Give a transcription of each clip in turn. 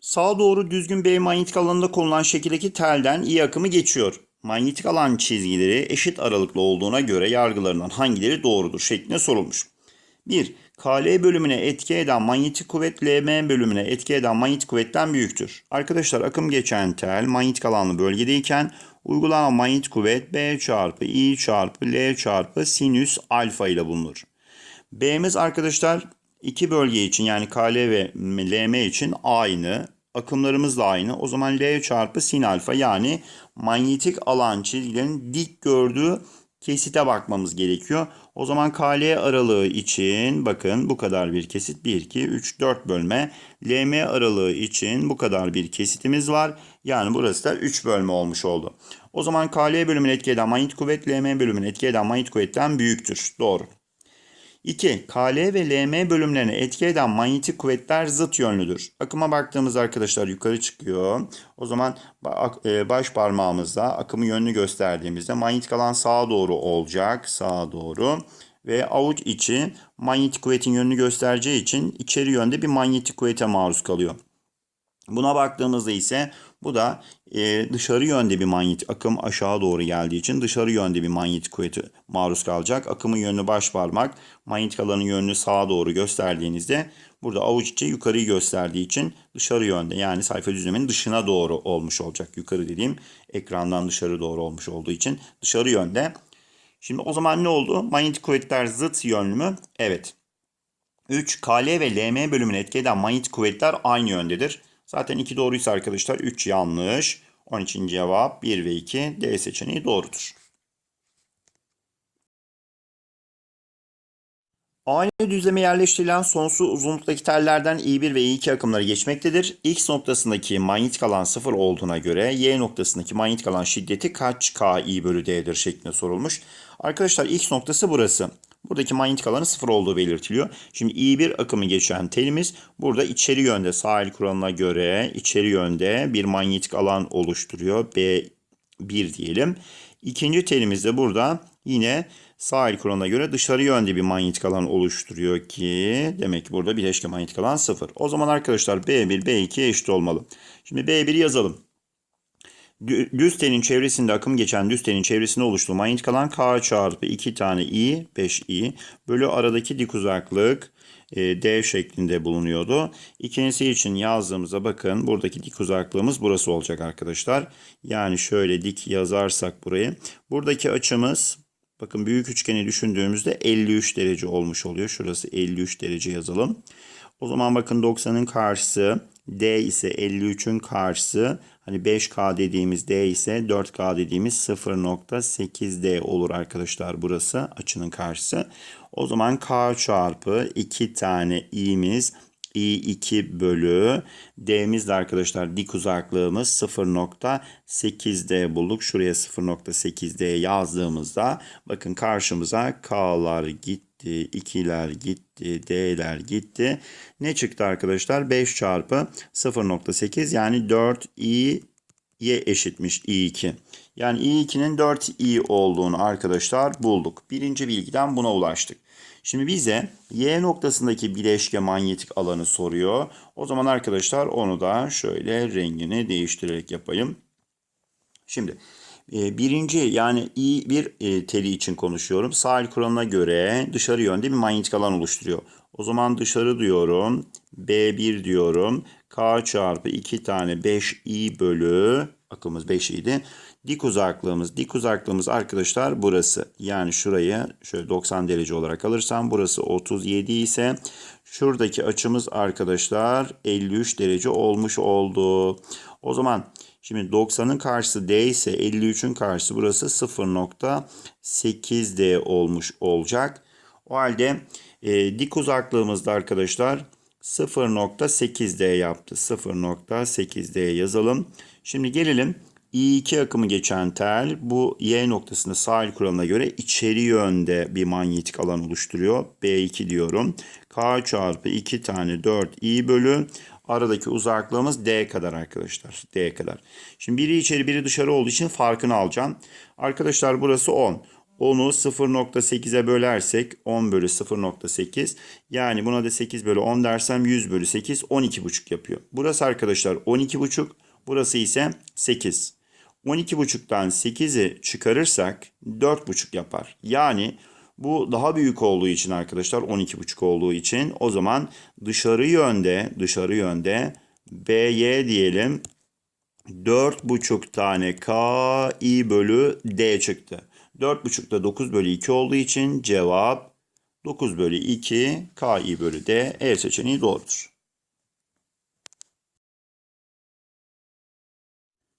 Sağa doğru düzgün B manyetik alanında konulan şekildeki telden I akımı geçiyor. Manyetik alan çizgileri eşit aralıklı olduğuna göre yargılarından hangileri doğrudur şeklinde sorulmuş. 1. KL bölümüne etki eden manyetik kuvvet LM bölümüne etki eden manyetik kuvvetten büyüktür. Arkadaşlar akım geçen tel manyetik alanlı bölgedeyken uygulanan manyetik kuvvet B çarpı I çarpı L çarpı sinüs alfa ile bulunur. B'miz arkadaşlar iki bölge için yani KL ve LM için aynı. Akımlarımız da aynı. O zaman L çarpı sin alfa yani manyetik alan çizgilerin dik gördüğü kesite bakmamız gerekiyor. O zaman KL aralığı için bakın bu kadar bir kesit 1, 2, 3, 4 bölme. LM aralığı için bu kadar bir kesitimiz var. Yani burası da 3 bölme olmuş oldu. O zaman KL bölümünü etki eden manyetik kuvvet LM bölümünü etki eden manyetik kuvvetten büyüktür. Doğru. 2. KL ve LM bölümlerine etki eden manyetik kuvvetler zıt yönlüdür. Akıma baktığımız arkadaşlar yukarı çıkıyor. O zaman e, baş parmağımızla akımı yönünü gösterdiğimizde manyetik alan sağa doğru olacak. Sağa doğru. Ve avuç içi manyetik kuvvetin yönünü göstereceği için içeri yönde bir manyetik kuvvete maruz kalıyor. Buna baktığımızda ise bu da e, dışarı yönde bir manyetik akım aşağı doğru geldiği için dışarı yönde bir manyetik kuvvete maruz kalacak. Akımın yönünü baş parmak, manyetik alanın yönünü sağa doğru gösterdiğinizde burada avuç içi yukarıyı gösterdiği için dışarı yönde yani sayfa düzlemenin dışına doğru olmuş olacak. Yukarı dediğim ekrandan dışarı doğru olmuş olduğu için dışarı yönde. Şimdi o zaman ne oldu? Manyetik kuvvetler zıt yönlü mü? Evet. 3. KL ve LM bölümüne etki eden manyetik kuvvetler aynı yöndedir. Zaten 2 doğruysa arkadaşlar 3 yanlış. Onun için cevap 1 ve 2 D seçeneği doğrudur. Aynı düzleme yerleştirilen sonsuz uzunluktaki tellerden I1 ve I2 akımları geçmektedir. X noktasındaki manyetik alan 0 olduğuna göre Y noktasındaki manyetik alan şiddeti kaç KI bölü D'dir şeklinde sorulmuş. Arkadaşlar X noktası burası. Buradaki manyetik alanı 0 olduğu belirtiliyor. Şimdi I1 akımı geçen telimiz burada içeri yönde sahil kuralına göre içeri yönde bir manyetik alan oluşturuyor. B1 diyelim. İkinci telimiz de burada yine sahil kuralına göre dışarı yönde bir manyetik alan oluşturuyor ki demek ki burada bileşke manyetik alan 0. O zaman arkadaşlar B1 B2'ye eşit olmalı. Şimdi B1 yazalım. Dü- Düz telin çevresinde akım geçen düz telin çevresinde oluştuğu manyetik alan K çarpı 2 tane I 5I bölü aradaki dik uzaklık e, D şeklinde bulunuyordu. İkincisi için yazdığımızda bakın buradaki dik uzaklığımız burası olacak arkadaşlar. Yani şöyle dik yazarsak burayı. Buradaki açımız bakın büyük üçgeni düşündüğümüzde 53 derece olmuş oluyor. Şurası 53 derece yazalım. O zaman bakın 90'ın karşısı D ise 53'ün karşısı hani 5K dediğimiz D ise 4K dediğimiz 0.8D olur arkadaşlar burası açının karşısı. O zaman K çarpı 2 tane i'miz i2 bölü d'miz de arkadaşlar dik uzaklığımız 0.8d bulduk. Şuraya 0.8d yazdığımızda bakın karşımıza k'lar gitti, 2'ler gitti, d'ler gitti. Ne çıktı arkadaşlar? 5 çarpı 0.8 yani 4i y eşitmiş i2. Yani i2'nin 4i olduğunu arkadaşlar bulduk. Birinci bilgiden buna ulaştık. Şimdi bize y noktasındaki bileşke manyetik alanı soruyor. O zaman arkadaşlar onu da şöyle rengini değiştirerek yapayım. Şimdi birinci yani i bir e, teli için konuşuyorum. Sahil kuralına göre dışarı yönde bir manyetik alan oluşturuyor. O zaman dışarı diyorum. B1 diyorum. K çarpı 2 tane 5i bölü akımız 5 idi. Dik uzaklığımız, dik uzaklığımız arkadaşlar burası. Yani şurayı şöyle 90 derece olarak alırsam burası 37 ise şuradaki açımız arkadaşlar 53 derece olmuş oldu. O zaman şimdi 90'ın karşısı D ise 53'ün karşısı burası 0.8D olmuş olacak. O halde e, dik uzaklığımızda arkadaşlar 0.8D yaptı. 0.8D yazalım. Şimdi gelelim I2 akımı geçen tel bu Y noktasında sahil kuralına göre içeri yönde bir manyetik alan oluşturuyor. B2 diyorum. K çarpı 2 tane 4 I bölü aradaki uzaklığımız D kadar arkadaşlar. D kadar. Şimdi biri içeri biri dışarı olduğu için farkını alacağım. Arkadaşlar burası 10. 10'u 0.8'e bölersek 10 bölü 0.8 yani buna da 8 bölü 10 dersem 100 bölü 8 12,5 yapıyor. Burası arkadaşlar 12,5 burası ise 8. 12,5'tan 8'i çıkarırsak 4,5 yapar. Yani bu daha büyük olduğu için arkadaşlar 12,5 olduğu için o zaman dışarı yönde dışarı yönde BY diyelim 4,5 tane KI bölü D çıktı. 4,5 da 9 bölü 2 olduğu için cevap 9 bölü 2 KI bölü D E seçeneği doğrudur.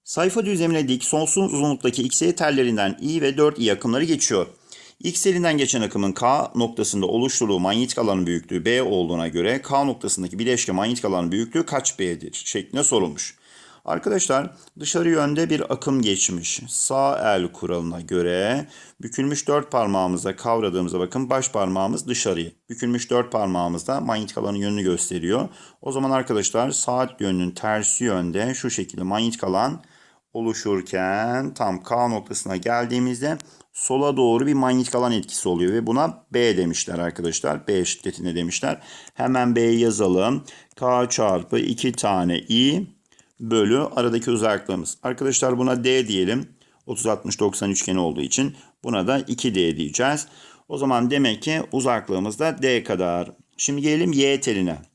Sayfa düzlemine dik sonsuz uzunluktaki XY tellerinden I ve 4I akımları geçiyor. X elinden geçen akımın K noktasında oluşturduğu manyetik alanın büyüklüğü B olduğuna göre K noktasındaki bileşke manyetik alanın büyüklüğü kaç B'dir şeklinde sorulmuş. Arkadaşlar dışarı yönde bir akım geçmiş. Sağ el kuralına göre bükülmüş dört parmağımızla kavradığımızda bakın baş parmağımız dışarıya. Bükülmüş dört parmağımızda manyetik alanın yönünü gösteriyor. O zaman arkadaşlar saat yönünün tersi yönde şu şekilde manyetik alan oluşurken tam K noktasına geldiğimizde sola doğru bir manyetik alan etkisi oluyor ve buna B demişler arkadaşlar. B şiddetine demişler. Hemen B'yi yazalım. K çarpı 2 tane I bölü aradaki uzaklığımız. Arkadaşlar buna D diyelim. 30-60-90 üçgeni olduğu için buna da 2D diyeceğiz. O zaman demek ki uzaklığımız da D kadar. Şimdi gelelim Y teline.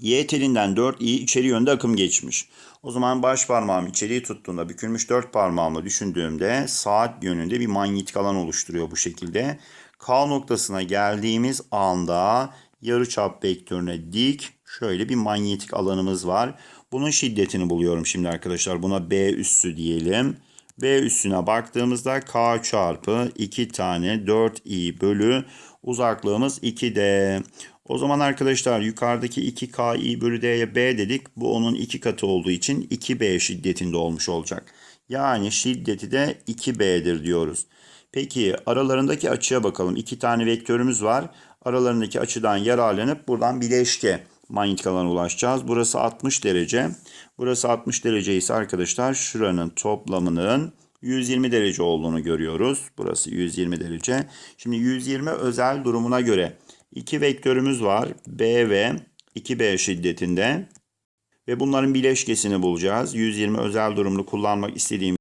Y telinden 4 i içeri yönde akım geçmiş. O zaman baş parmağım içeriği tuttuğunda bükülmüş 4 parmağımla düşündüğümde saat yönünde bir manyetik alan oluşturuyor bu şekilde. K noktasına geldiğimiz anda yarıçap vektörüne dik şöyle bir manyetik alanımız var. Bunun şiddetini buluyorum şimdi arkadaşlar. Buna B üssü diyelim. B üssüne baktığımızda K çarpı 2 tane 4i bölü uzaklığımız 2D. O zaman arkadaşlar yukarıdaki 2KI bölü D'ye B dedik. Bu onun iki katı olduğu için 2B şiddetinde olmuş olacak. Yani şiddeti de 2B'dir diyoruz. Peki aralarındaki açıya bakalım. İki tane vektörümüz var. Aralarındaki açıdan yararlanıp buradan bileşke manyetik alana ulaşacağız. Burası 60 derece. Burası 60 derece ise arkadaşlar şuranın toplamının 120 derece olduğunu görüyoruz. Burası 120 derece. Şimdi 120 özel durumuna göre iki vektörümüz var. B ve 2B şiddetinde. Ve bunların bileşkesini bulacağız. 120 özel durumunu kullanmak istediğimizde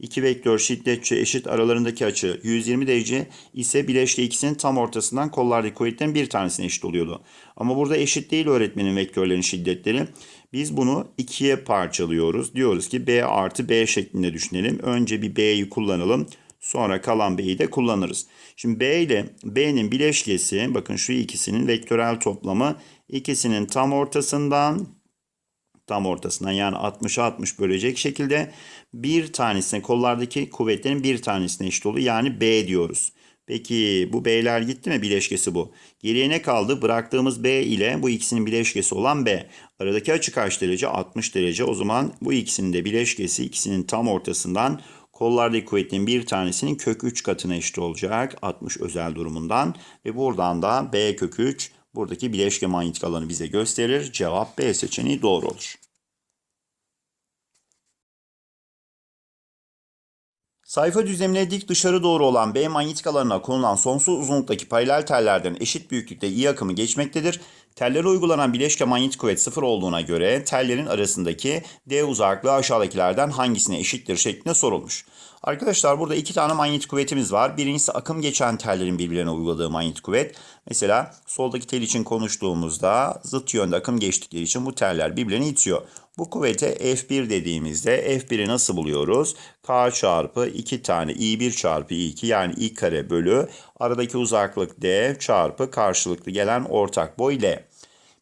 iki vektör şiddetçi eşit aralarındaki açı 120 derece ise bileşke ikisinin tam ortasından kollardaki kuvvetlerin bir tanesine eşit oluyordu. Ama burada eşit değil öğretmenin vektörlerin şiddetleri. Biz bunu ikiye parçalıyoruz. Diyoruz ki B artı B şeklinde düşünelim. Önce bir B'yi kullanalım. Sonra kalan B'yi de kullanırız. Şimdi B ile B'nin bileşkesi bakın şu ikisinin vektörel toplamı ikisinin tam ortasından tam ortasından yani 60'a 60 bölecek şekilde bir tanesine kollardaki kuvvetlerin bir tanesine eşit oluyor. Yani B diyoruz. Peki bu B'ler gitti mi? Bileşkesi bu. Geriye ne kaldı? Bıraktığımız B ile bu ikisinin bileşkesi olan B. Aradaki açı kaç derece? 60 derece. O zaman bu ikisinin de bileşkesi ikisinin tam ortasından kollardaki kuvvetin bir tanesinin kök 3 katına eşit olacak. 60 özel durumundan. Ve buradan da B kök 3 buradaki bileşke manyetik alanı bize gösterir. Cevap B seçeneği doğru olur. Sayfa düzlemine dik dışarı doğru olan B manyetik alanına konulan sonsuz uzunluktaki paralel tellerden eşit büyüklükte I akımı geçmektedir. Tellere uygulanan bileşke manyetik kuvvet sıfır olduğuna göre tellerin arasındaki D uzaklığı aşağıdakilerden hangisine eşittir şeklinde sorulmuş. Arkadaşlar burada iki tane manyetik kuvvetimiz var. Birincisi akım geçen tellerin birbirlerine uyguladığı manyetik kuvvet. Mesela soldaki tel için konuştuğumuzda zıt yönde akım geçtikleri için bu teller birbirlerini itiyor. Bu kuvvete F1 dediğimizde F1'i nasıl buluyoruz? K çarpı 2 tane I1 çarpı I2 yani I kare bölü aradaki uzaklık D çarpı karşılıklı gelen ortak boy L.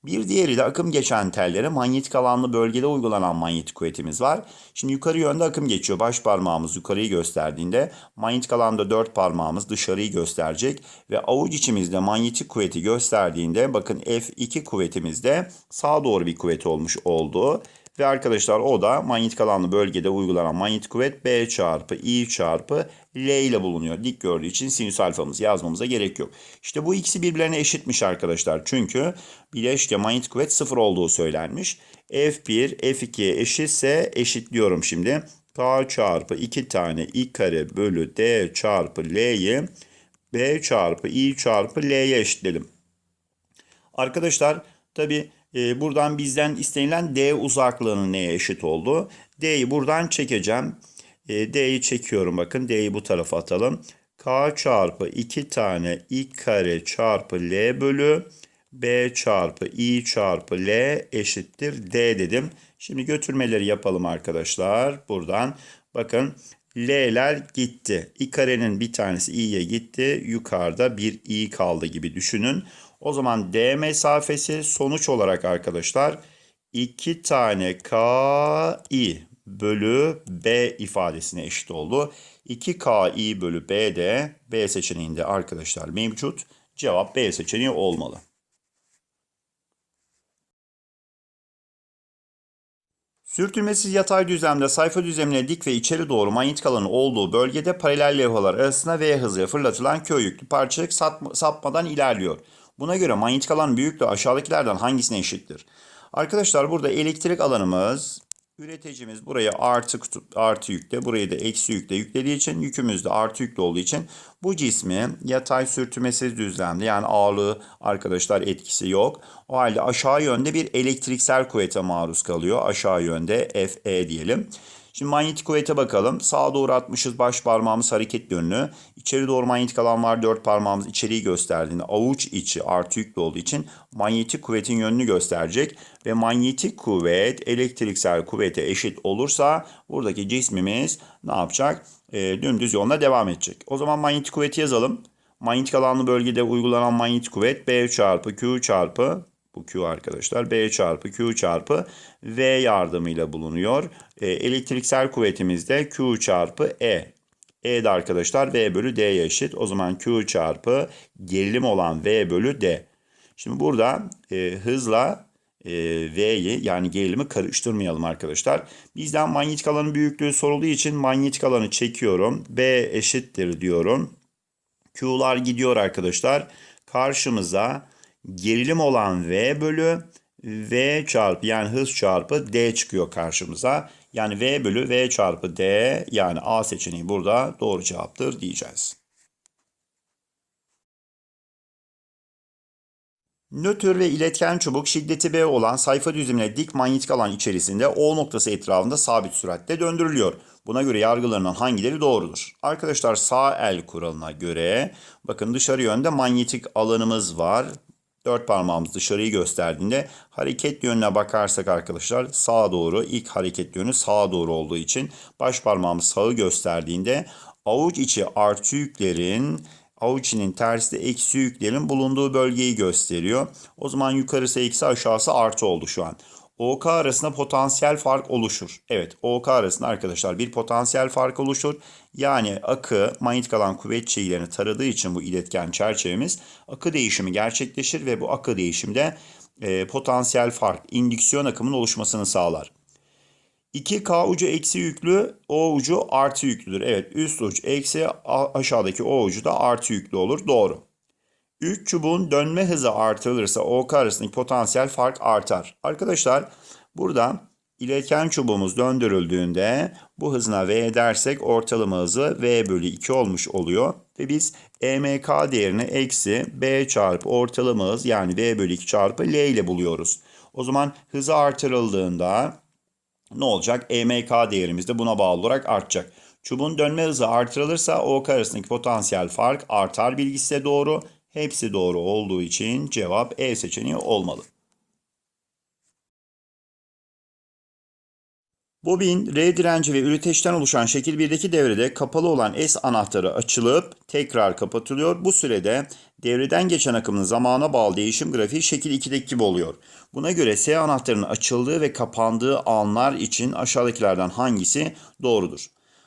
Bir diğeri de akım geçen tellere manyetik alanlı bölgede uygulanan manyetik kuvvetimiz var. Şimdi yukarı yönde akım geçiyor. Baş parmağımız yukarıyı gösterdiğinde manyetik alanda dört parmağımız dışarıyı gösterecek. Ve avuç içimizde manyetik kuvveti gösterdiğinde bakın F2 kuvvetimizde sağa doğru bir kuvvet olmuş oldu. Ve arkadaşlar o da manyetik alanlı bölgede uygulanan manyetik kuvvet B çarpı I çarpı L ile bulunuyor. Dik gördüğü için sinüs alfamızı yazmamıza gerek yok. İşte bu ikisi birbirlerine eşitmiş arkadaşlar. Çünkü bileşke manyetik kuvvet sıfır olduğu söylenmiş. F1 F2'ye eşitse eşitliyorum şimdi. K çarpı 2 tane i kare bölü d çarpı l'yi b çarpı i çarpı l'ye eşitledim. Arkadaşlar tabi e, buradan bizden istenilen d uzaklığının neye eşit oldu? D'yi buradan çekeceğim. E, D'yi çekiyorum bakın. D'yi bu tarafa atalım. K çarpı 2 tane i kare çarpı l bölü b çarpı i çarpı l eşittir d dedim. Şimdi götürmeleri yapalım arkadaşlar. Buradan bakın L'ler gitti. i karenin bir tanesi i'ye gitti. Yukarıda bir i kaldı gibi düşünün. O zaman d mesafesi sonuç olarak arkadaşlar 2 tane k i bölü b ifadesine eşit oldu. 2k i bölü b de b seçeneğinde arkadaşlar mevcut. Cevap b seçeneği olmalı. Sürtünmesiz yatay düzlemde sayfa düzlemine dik ve içeri doğru manyetik alanın olduğu bölgede paralel levhalar arasında V hızıyla fırlatılan köy yüklü parçacık sapma- sapmadan ilerliyor. Buna göre manyetik alan büyüklüğü aşağıdakilerden hangisine eşittir? Arkadaşlar burada elektrik alanımız üreticimiz buraya artı kutup, artı yükle burayı da eksi yükle yüklediği için yükümüz de artı yüklü olduğu için bu cismi yatay sürtünmesiz düzlemde yani ağırlığı arkadaşlar etkisi yok. O halde aşağı yönde bir elektriksel kuvvete maruz kalıyor. Aşağı yönde FE diyelim. Şimdi manyetik kuvvete bakalım. Sağa doğru atmışız baş parmağımız hareket yönlü. İçeri doğru manyetik alan var. Dört parmağımız içeriği gösterdiğinde avuç içi artı yüklü olduğu için manyetik kuvvetin yönünü gösterecek. Ve manyetik kuvvet elektriksel kuvvete eşit olursa buradaki cismimiz ne yapacak? E, dümdüz yoluna devam edecek. O zaman manyetik kuvveti yazalım. Manyetik alanlı bölgede uygulanan manyetik kuvvet B çarpı Q çarpı bu Q arkadaşlar. B çarpı Q çarpı V yardımıyla bulunuyor. E, elektriksel kuvvetimiz de Q çarpı E. E de arkadaşlar V bölü D'ye eşit. O zaman Q çarpı gerilim olan V bölü D. Şimdi burada e, hızla e, V'yi yani gerilimi karıştırmayalım arkadaşlar. Bizden manyetik alanın büyüklüğü sorulduğu için manyetik alanı çekiyorum. B eşittir diyorum. Q'lar gidiyor arkadaşlar. Karşımıza gerilim olan V bölü V çarpı yani hız çarpı D çıkıyor karşımıza. Yani V bölü V çarpı D yani A seçeneği burada doğru cevaptır diyeceğiz. Nötr ve iletken çubuk şiddeti B olan sayfa düzlemine dik manyetik alan içerisinde O noktası etrafında sabit süratle döndürülüyor. Buna göre yargılarından hangileri doğrudur? Arkadaşlar sağ el kuralına göre bakın dışarı yönde manyetik alanımız var. Dört parmağımız dışarıyı gösterdiğinde hareket yönüne bakarsak arkadaşlar sağa doğru ilk hareket yönü sağa doğru olduğu için baş parmağımız sağı gösterdiğinde avuç içi artı yüklerin avuç içinin tersi eksi yüklerin bulunduğu bölgeyi gösteriyor. O zaman yukarısı eksi aşağısı artı oldu şu an. OK arasında potansiyel fark oluşur. Evet OK arasında arkadaşlar bir potansiyel fark oluşur. Yani akı manyetik alan kuvvet çiğlerini taradığı için bu iletken çerçevemiz akı değişimi gerçekleşir ve bu akı değişimde e, potansiyel fark, indüksiyon akımının oluşmasını sağlar. 2K ucu eksi yüklü, O ucu artı yüklüdür. Evet üst uç eksi aşağıdaki O ucu da artı yüklü olur. Doğru. 3 çubuğun dönme hızı artırılırsa OK arasındaki potansiyel fark artar. Arkadaşlar burada iletken çubuğumuz döndürüldüğünde bu hızına V dersek ortalama hızı V bölü 2 olmuş oluyor. Ve biz EMK değerini eksi B çarpı ortalama hız yani V bölü 2 çarpı L ile buluyoruz. O zaman hızı artırıldığında ne olacak? EMK değerimiz de buna bağlı olarak artacak. Çubuğun dönme hızı artırılırsa OK arasındaki potansiyel fark artar bilgisi doğru. Hepsi doğru olduğu için cevap E seçeneği olmalı. Bobin, R direnci ve üreteçten oluşan şekil 1'deki devrede kapalı olan S anahtarı açılıp tekrar kapatılıyor. Bu sürede devreden geçen akımın zamana bağlı değişim grafiği şekil 2'deki gibi oluyor. Buna göre S anahtarının açıldığı ve kapandığı anlar için aşağıdakilerden hangisi doğrudur?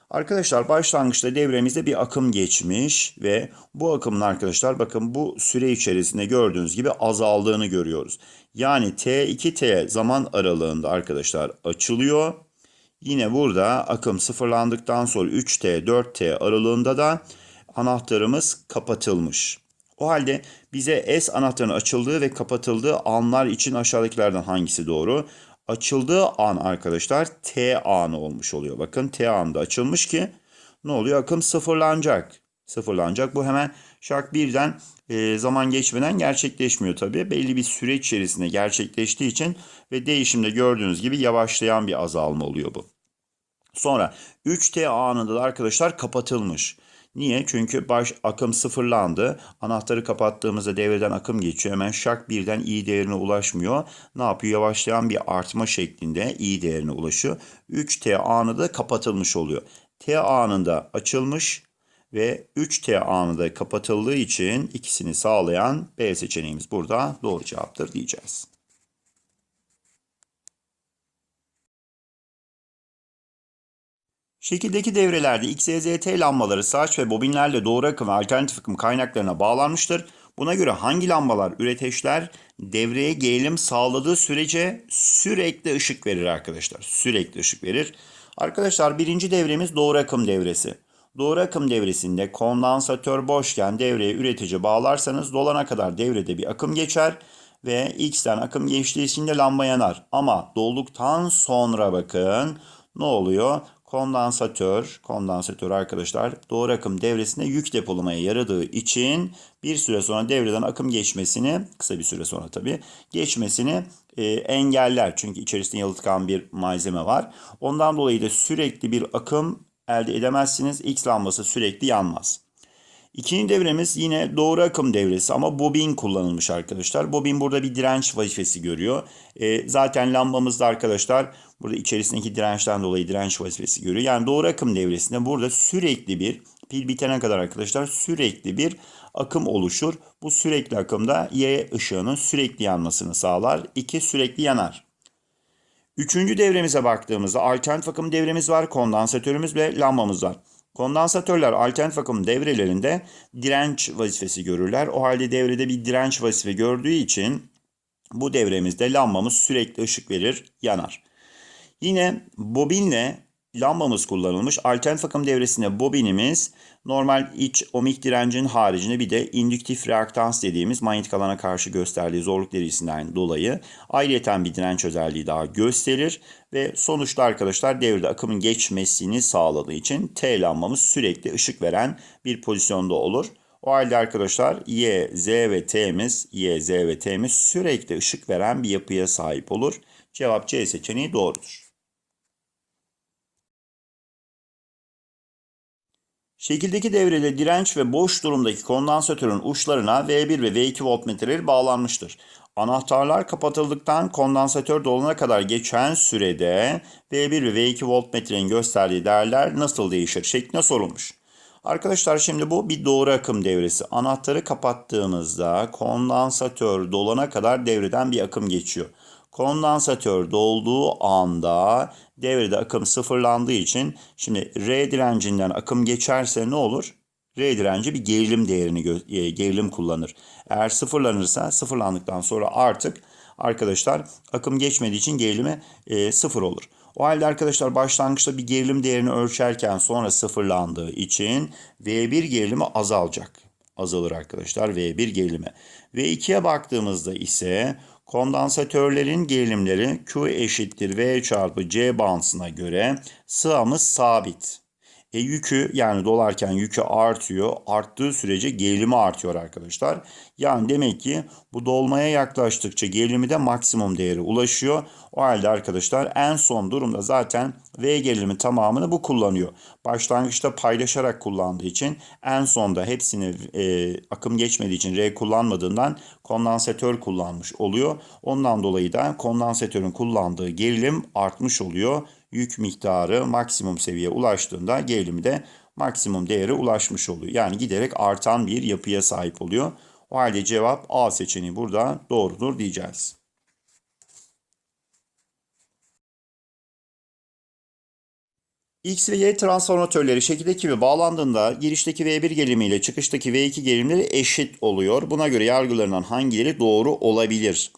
Arkadaşlar başlangıçta devremizde bir akım geçmiş ve bu akımın arkadaşlar bakın bu süre içerisinde gördüğünüz gibi azaldığını görüyoruz. Yani T2T zaman aralığında arkadaşlar açılıyor. Yine burada akım sıfırlandıktan sonra 3T 4T aralığında da anahtarımız kapatılmış. O halde bize S anahtarının açıldığı ve kapatıldığı anlar için aşağıdakilerden hangisi doğru? açıldığı an arkadaşlar T anı olmuş oluyor. Bakın T anında açılmış ki ne oluyor? Akım sıfırlanacak. Sıfırlanacak. Bu hemen şak birden e, zaman geçmeden gerçekleşmiyor tabii. Belli bir süreç içerisinde gerçekleştiği için ve değişimde gördüğünüz gibi yavaşlayan bir azalma oluyor bu. Sonra 3T anında da arkadaşlar kapatılmış. Niye? Çünkü baş akım sıfırlandı. Anahtarı kapattığımızda devreden akım geçiyor. Hemen şak birden i değerine ulaşmıyor. Ne yapıyor? Yavaşlayan bir artma şeklinde i değerine ulaşıyor. 3T anı da kapatılmış oluyor. T anında açılmış ve 3T anında kapatıldığı için ikisini sağlayan B seçeneğimiz burada doğru cevaptır diyeceğiz. Şekildeki devrelerde XYZT lambaları saç ve bobinlerle doğru akım ve alternatif akım kaynaklarına bağlanmıştır. Buna göre hangi lambalar üreteçler devreye gerilim sağladığı sürece sürekli ışık verir arkadaşlar. Sürekli ışık verir. Arkadaşlar birinci devremiz doğru akım devresi. Doğru akım devresinde kondansatör boşken devreye üretici bağlarsanız dolana kadar devrede bir akım geçer ve X'ten akım geçtiği için de lamba yanar. Ama dolduktan sonra bakın ne oluyor? Kondansatör, kondansatör arkadaşlar doğru akım devresinde yük depolamaya yaradığı için bir süre sonra devreden akım geçmesini, kısa bir süre sonra tabii, geçmesini e, engeller. Çünkü içerisinde yalıtkan bir malzeme var. Ondan dolayı da sürekli bir akım elde edemezsiniz. X lambası sürekli yanmaz. İkinci devremiz yine doğru akım devresi ama bobin kullanılmış arkadaşlar. Bobin burada bir direnç vazifesi görüyor. E, zaten lambamızda arkadaşlar burada içerisindeki dirençten dolayı direnç vazifesi görüyor. Yani doğru akım devresinde burada sürekli bir pil bitene kadar arkadaşlar sürekli bir akım oluşur. Bu sürekli akımda Y ışığının sürekli yanmasını sağlar. 2 sürekli yanar. Üçüncü devremize baktığımızda alternatif akım devremiz var, kondansatörümüz ve lambamız var. Kondansatörler alternatif akım devrelerinde direnç vazifesi görürler. O halde devrede bir direnç vazife gördüğü için bu devremizde lambamız sürekli ışık verir, yanar. Yine bobinle lambamız kullanılmış. Alternatif akım devresinde bobinimiz normal iç ohmik direncin haricinde bir de indüktif reaktans dediğimiz manyetik alana karşı gösterdiği zorluk derecesinden dolayı ayrıyeten bir direnç özelliği daha gösterir ve sonuçta arkadaşlar devrede akımın geçmesini sağladığı için T lambamız sürekli ışık veren bir pozisyonda olur. O halde arkadaşlar Y, Z ve T'miz, Y, Z ve T'miz sürekli ışık veren bir yapıya sahip olur. Cevap C seçeneği doğrudur. Şekildeki devrede direnç ve boş durumdaki kondansatörün uçlarına V1 ve V2 voltmetreleri bağlanmıştır. Anahtarlar kapatıldıktan kondansatör dolana kadar geçen sürede V1 ve V2 voltmetrenin gösterdiği değerler nasıl değişir şeklinde sorulmuş. Arkadaşlar şimdi bu bir doğru akım devresi. Anahtarı kapattığımızda kondansatör dolana kadar devreden bir akım geçiyor. Kondansatör dolduğu anda devrede akım sıfırlandığı için şimdi R direncinden akım geçerse ne olur? R direnci bir gerilim değerini e, gerilim kullanır. Eğer sıfırlanırsa sıfırlandıktan sonra artık arkadaşlar akım geçmediği için gerilimi e, sıfır olur. O halde arkadaşlar başlangıçta bir gerilim değerini ölçerken sonra sıfırlandığı için V1 gerilimi azalacak. Azalır arkadaşlar V1 gerilimi. V2'ye baktığımızda ise kondansatörlerin gerilimleri Q eşittir V çarpı C bağıntısına göre sığamız sabit. E yükü yani dolarken yükü artıyor. Arttığı sürece gerilimi artıyor arkadaşlar. Yani demek ki bu dolmaya yaklaştıkça gerilimi de maksimum değeri ulaşıyor. O halde arkadaşlar en son durumda zaten V gerilimi tamamını bu kullanıyor. Başlangıçta paylaşarak kullandığı için en sonda hepsini e, akım geçmediği için R kullanmadığından kondansatör kullanmış oluyor. Ondan dolayı da kondansatörün kullandığı gerilim artmış oluyor yük miktarı maksimum seviyeye ulaştığında gerilimi de maksimum değere ulaşmış oluyor. Yani giderek artan bir yapıya sahip oluyor. O halde cevap A seçeneği burada doğrudur diyeceğiz. X ve Y transformatörleri şekildeki gibi bağlandığında girişteki V1 gerilimi ile çıkıştaki V2 gerilimleri eşit oluyor. Buna göre yargılarından hangileri doğru olabilir?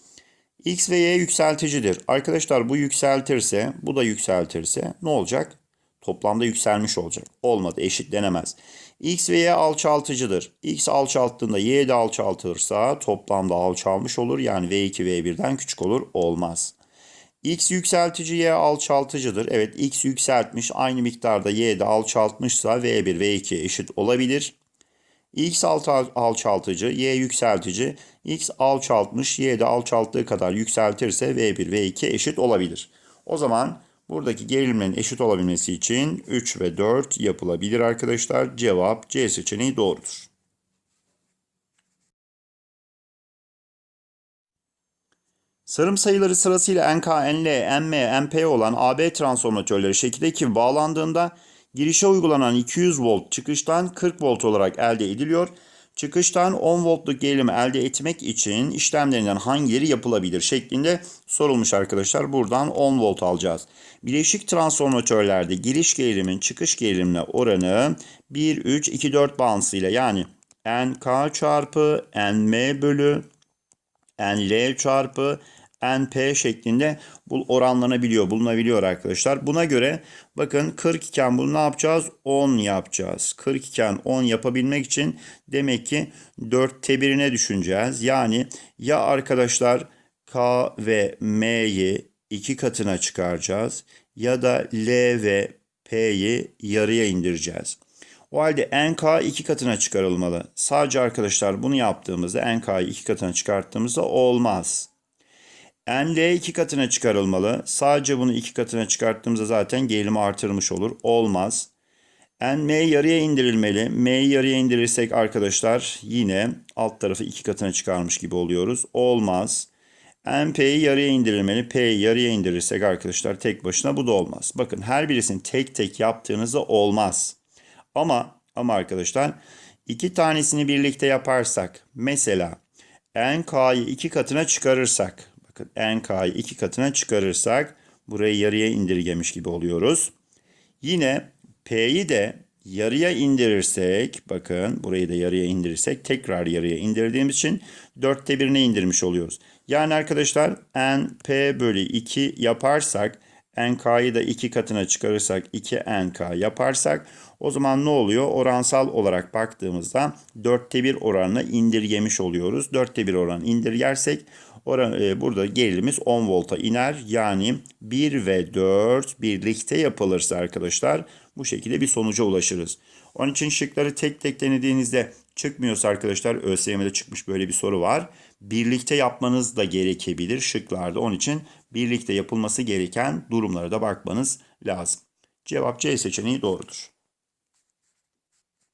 X ve Y yükselticidir. Arkadaşlar bu yükseltirse, bu da yükseltirse ne olacak? Toplamda yükselmiş olacak. Olmadı, eşitlenemez. X ve Y alçaltıcıdır. X alçalttığında Y de alçaltırsa toplamda alçalmış olur. Yani V2 V1'den küçük olur. Olmaz. X yükseltici Y alçaltıcıdır. Evet X yükseltmiş aynı miktarda Y de alçaltmışsa V1 V2 eşit olabilir. X alçaltıcı, Y yükseltici, X alçaltmış, Y de alçalttığı kadar yükseltirse V1 V2 eşit olabilir. O zaman buradaki gerilimlerin eşit olabilmesi için 3 ve 4 yapılabilir arkadaşlar. Cevap C seçeneği doğrudur. Sarım sayıları sırasıyla NK, NL, NM, NP olan AB transformatörleri şekildeki bağlandığında girişe uygulanan 200 volt çıkıştan 40 volt olarak elde ediliyor. Çıkıştan 10 voltluk gerilimi elde etmek için işlemlerinden hangileri yapılabilir şeklinde sorulmuş arkadaşlar. Buradan 10 volt alacağız. Bileşik transformatörlerde giriş gerilimin çıkış gerilimine oranı 1, 3, 2, 4 bağıntısıyla yani NK çarpı NM bölü NL çarpı NP şeklinde bu oranlanabiliyor, bulunabiliyor arkadaşlar. Buna göre bakın 40 iken bunu ne yapacağız? 10 yapacağız. 40 iken 10 yapabilmek için demek ki 4'te birine düşüneceğiz. Yani ya arkadaşlar K ve M'yi iki katına çıkaracağız ya da L ve P'yi yarıya indireceğiz. O halde NK iki katına çıkarılmalı. Sadece arkadaşlar bunu yaptığımızda NK'yı iki katına çıkarttığımızda olmaz. NL iki katına çıkarılmalı. Sadece bunu iki katına çıkarttığımızda zaten gerilimi artırmış olur. Olmaz. NM yarıya indirilmeli. M'yi yarıya indirirsek arkadaşlar yine alt tarafı iki katına çıkarmış gibi oluyoruz. Olmaz. NP'yi yarıya indirilmeli. P'yi yarıya indirirsek arkadaşlar tek başına bu da olmaz. Bakın her birisini tek tek yaptığınızda olmaz. Ama ama arkadaşlar iki tanesini birlikte yaparsak mesela NK'yı iki katına çıkarırsak NK'yı iki katına çıkarırsak burayı yarıya indirgemiş gibi oluyoruz. Yine P'yi de yarıya indirirsek bakın burayı da yarıya indirirsek tekrar yarıya indirdiğimiz için dörtte birine indirmiş oluyoruz. Yani arkadaşlar NP bölü 2 yaparsak NK'yı da iki katına çıkarırsak 2 NK yaparsak o zaman ne oluyor? Oransal olarak baktığımızda dörtte bir oranla indirgemiş oluyoruz. Dörtte bir oran indirgersek oran, e, burada gerilimiz 10 volta iner. Yani 1 ve 4 birlikte yapılırsa arkadaşlar bu şekilde bir sonuca ulaşırız. Onun için şıkları tek tek denediğinizde çıkmıyorsa arkadaşlar ÖSYM'de çıkmış böyle bir soru var. Birlikte yapmanız da gerekebilir şıklarda. Onun için birlikte yapılması gereken durumlara da bakmanız lazım. Cevap C seçeneği doğrudur.